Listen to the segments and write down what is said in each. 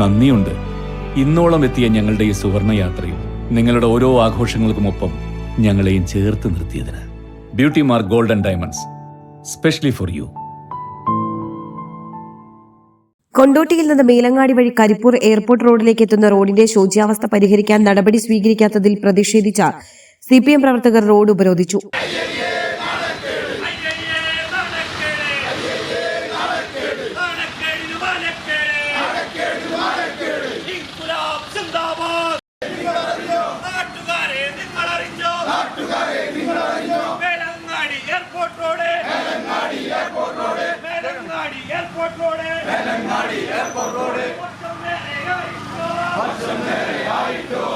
നന്ദിയുണ്ട്. ഇന്നോളം എത്തിയ ഞങ്ങളുടെ ഈ സുവർണയാത്രയും നിങ്ങളുടെ ഓരോ ആഘോഷങ്ങൾക്കുമൊപ്പം ഞങ്ങളെയും ചേർത്ത് നിർത്തിയതിന്. Beauty mark golden diamonds specially for you കൊണ്ടോട്ടിയിൽ നിന്ന് മേലങ്ങാടി വഴി കരിപ്പൂർ എയർപോർട്ട് റോഡിലേക്ക് എത്തുന്ന റോഡിന്റെ ശോച്യാവസ്ഥ പരിഹരിക്കാൻ നടപടി സ്വീകരിക്കാത്തതിൽ പ്രതിഷേധിച്ച സിപിഎം പ്രവർത്തകർ റോഡ് ഉപരോധിച്ചു ഇൻകുലാബ് സിന്ദാബാദ് നാട്ടുകാരെ നിങ്ങൾ അറിഞ്ഞോ Velangadi airport road Velangadi airport road Velangadi airport road Velangadi airport road വർഷം നേരെയായിട്ടോ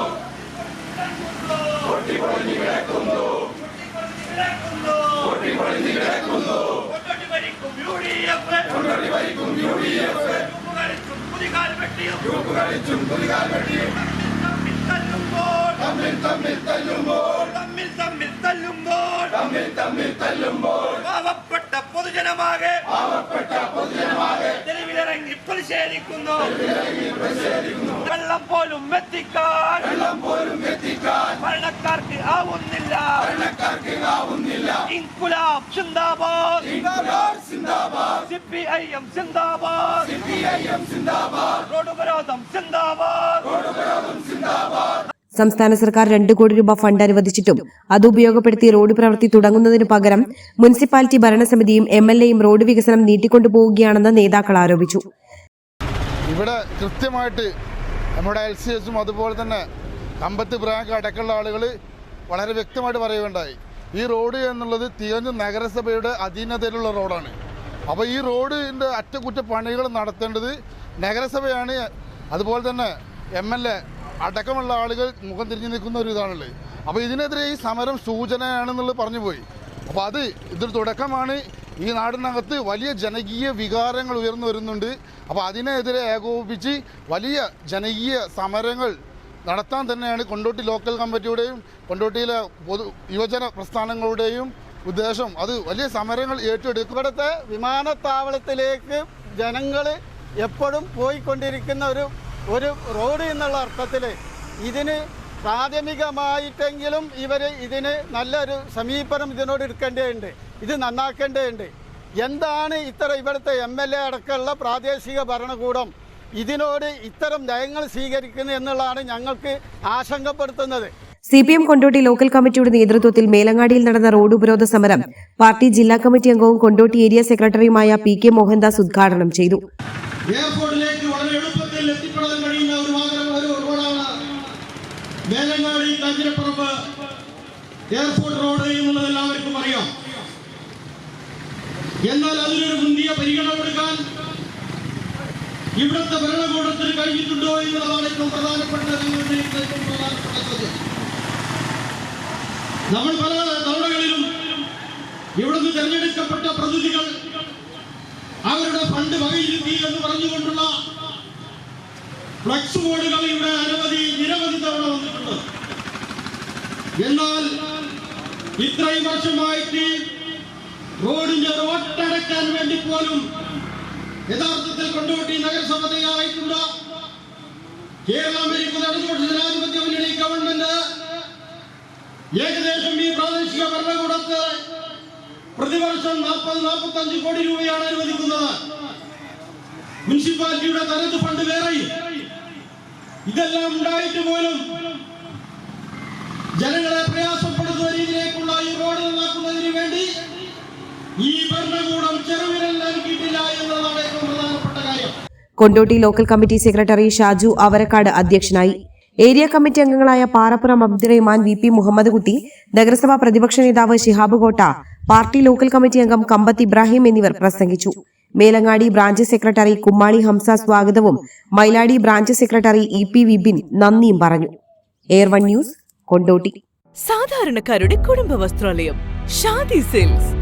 പൊട്ടിപ്പൊളിഞ്ഞു കിടക്കുന്നു. പൊട്ടിപ്പൊളിഞ്ഞു കിടക്കുന്നു. കൊണ്ടോട്ടി ഭരിക്കും യു ഡി എഫ് എഫ് കളിച്ചും പുതികാൽ വെട്ടിയും. തമ്മിൽ തമ്മിൽ തല്ലുമ്പോൾ. തമ്മിൽ തമ്മിൽ തല്ലുമ്പോൾ. തമ്മിൽ തമ്മിൽ തല്ലുമ്പോൾ. പാവപ്പെട്ട പൊതുജനമാകെ പാവപ്പെട്ട പൊതുജനമാകെ തെരുവിലിറങ്ങി പ്രതിഷേധിക്കുന്നു വെള്ളം പോലും എത്തിക്കാൻ വെള്ളം പോലും എത്തിക്കാൻ ഭരണക്കാർക്ക് ആവുന്നില്ല. ഭരണക്കാർക്ക് ആവുന്നില്ല. ഇൻകുലാബ് സിന്ദാബാദ്. ഇൻകുലാബ് സിന്ദാബാദ്. സിപിഐഎം സിന്ദാബാദ്. സിപിഐഎം സിന്ദാബാദ്. റോഡ് ഉപരോധം സിന്ദാബാദ്. റോഡ് ഉപരോധം സിന്ദാബാദ്. സംസ്ഥാന സർക്കാർ രണ്ട് കോടി രൂപ ഫണ്ട് അനുവദിച്ചിട്ടും അത് ഉപയോഗപ്പെടുത്തി റോഡ് പ്രവൃത്തി തുടങ്ങുന്നതിനു പകരം മുനിസിപ്പാലിറ്റി ഭരണസമിതിയും എം എൽ എയും റോഡ് വികസനം നീട്ടിക്കൊണ്ടുപോവുകയാണെന്ന് നേതാക്കൾ ആരോപിച്ചു. ഇവിടെ കൃത്യമായിട്ട് നമ്മുടെ എൽ സി എസും അതുപോലെ തന്നെ കമ്പത്ത് ബ്രാങ്ക് അടക്കമുള്ള ആളുകൾ വളരെ വ്യക്തമായിട്ട് പറയുകയുണ്ടായി. ഈ റോഡ് എന്നുള്ളത് തികഞ്ഞ നഗരസഭയുടെ അധീനതയിലുള്ള റോഡാണ്. അപ്പോൾ ഈ റോഡിന്റെ അറ്റകുറ്റപ്പണികൾ നടത്തേണ്ടത് നഗരസഭയാണ്. അതുപോലെ തന്നെ എം എൽ എ അടക്കമുള്ള ആളുകൾ മുഖം തിരിഞ്ഞു നിൽക്കുന്ന ഒരു ഇതാണുള്ളത്. അപ്പോൾ ഇതിനെതിരെ ഈ സമരം സൂചനയാണെന്നുള്ളത് പറഞ്ഞു പോയി അപ്പോൾ അത് ഇതൊരു തുടക്കമാണ്. ഈ നാടിനകത്ത് വലിയ ജനകീയ വികാരങ്ങൾ ഉയർന്നു വരുന്നുണ്ട്. അപ്പോൾ അതിനെതിരെ ഏകോപിപ്പിച്ച് വലിയ ജനകീയ സമരങ്ങൾ നടത്താൻ തന്നെയാണ് കൊണ്ടോട്ടി ലോക്കൽ കമ്മിറ്റിയുടെയും കൊണ്ടോട്ടിയിലെ പൊതു യുവജന പ്രസ്ഥാനങ്ങളുടെയും ഉദ്ദേശം. അത് വലിയ സമരങ്ങൾ ഏറ്റെടുക്കും. ഇവിടുത്തെ വിമാനത്താവളത്തിലേക്ക് ജനങ്ങൾ എപ്പോഴും പോയിക്കൊണ്ടിരിക്കുന്ന ഒരു ഒരു റോഡ് എന്നുള്ള അർത്ഥത്തിൽ ഇതിന് പ്രാഥമികമായിട്ടെങ്കിലും ഇവർ ഇതിന് നല്ലൊരു സമീപനം ഇതിനോട് എടുക്കേണ്ടതുണ്ട്. ഇത് നന്നാക്കേണ്ടതുണ്ട്. എന്താണ് ഇത്ര ഇവിടുത്തെ എം എൽ എ അടക്കമുള്ള പ്രാദേശിക ഭരണകൂടം ഇതിനോട് ഇത്തരം നയങ്ങൾ സ്വീകരിക്കുന്നു എന്നുള്ളതാണ് ഞങ്ങൾക്ക് ആശങ്കപ്പെടുത്തുന്നത്. C P M Kondotty local കമ്മിറ്റിയുടെ നേതൃത്വത്തിൽ മേലങ്ങാടിയിൽ നടന്ന റോഡ് ഉപരോധ സമരം പാർട്ടി ജില്ലാ കമ്മിറ്റി അംഗവും കൊണ്ടോട്ടി ഏരിയ സെക്രട്ടറിയുമായ പി കെ മോഹൻദാസ് ഉദ്ഘാടനം ചെയ്തു. എയർപോർട്ടിലേക്ക് വളരെ എളുപ്പത്തിൽ എത്തിപ്പെടാൻ കഴിയുന്ന ഒരു റോഡാണ് കാഞ്ഞിരപ്പറമ്പ് എയർപോർട്ട് റോഡ് എന്നുള്ളത് എല്ലാവർക്കും അറിയാം. എന്നാൽ അതിനൊരു മുന്തിയ പരിഗണന കൊടുക്കാൻ ഇവിടുത്തെ ഭരണകൂടത്തിന് കഴിഞ്ഞിട്ടുണ്ടോ എന്നുള്ളതാണ് ഏറ്റവും പ്രധാനപ്പെട്ട നമ്മൾ പല തവണകളിലും ഇവിടുന്ന് തെരഞ്ഞെടുക്കപ്പെട്ട പ്രതിനിധികൾ അവരുടെ ഫണ്ട് വകയിരുത്തി എന്ന് പറഞ്ഞുകൊണ്ടുള്ള ഫ്ലക്സ് ബോർഡുകൾ ഇവിടെ അനവധി നിരവധി തവണ വന്നിട്ടുണ്ട്. എന്നാൽ ഇത്രയും വർഷമായിട്ട് റോഡിന്റെ റോട്ടടക്കാൻ വേണ്ടി പോലും യഥാർത്ഥത്തിൽ കൊണ്ടോട്ടി നഗരസഭ തയ്യാറായിട്ടുണ്ട് കേരളം ഭരിക്കുന്ന ഗവൺമെന്റ് ഏകദേശം ഈ പ്രാദേശിക ഭരണകൂടത്ത് പ്രതിവർഷം നാൽപ്പത് നാൽപ്പത്തഞ്ച് കോടി രൂപയാണ് അനുവദിക്കുന്നത്. മുനിസിപ്പാലിറ്റിയുടെ തനത് ഫണ്ട് വേറെയും. ഇതെല്ലാം ഉണ്ടായിട്ട് പോലും ജനങ്ങളെ പ്രയാസപ്പെടുത്തുന്ന രീതിയിലേക്കുള്ള ഈ റോഡ് നന്നാക്കുന്നതിന് വേണ്ടി ഈ ഭരണകൂടം ചെറുവിരൽ നൽകിയിട്ടില്ല എന്നതാണ് ഏറ്റവും പ്രധാനപ്പെട്ട കാര്യം. Kondotty local committee secretary Shaju Avarakkad അധ്യക്ഷനായി. ഏരിയ കമ്മിറ്റി അംഗങ്ങളായ പാറപ്പുറം അബ്ദുറഹ്മാൻ വി പി മുഹമ്മദ് കുട്ടി നഗരസഭാ പ്രതിപക്ഷ നേതാവ് ഷിഹാബ് കോട്ട പാർട്ടി ലോക്കൽ കമ്മിറ്റി അംഗം കമ്പത്ത് ഇബ്രാഹിം എന്നിവർ പ്രസംഗിച്ചു. മേലങ്ങാടി ബ്രാഞ്ച് സെക്രട്ടറി കുമ്മാളി ഹംസ സ്വാഗതവും Mailadi branch secretary E P Vipin നന്ദിയും പറഞ്ഞു. Air one news Kondotty. സാധാരണക്കാരുടെ കുടുംബ വസ്ത്രാലയം ഷാദി സിൽക്സ്.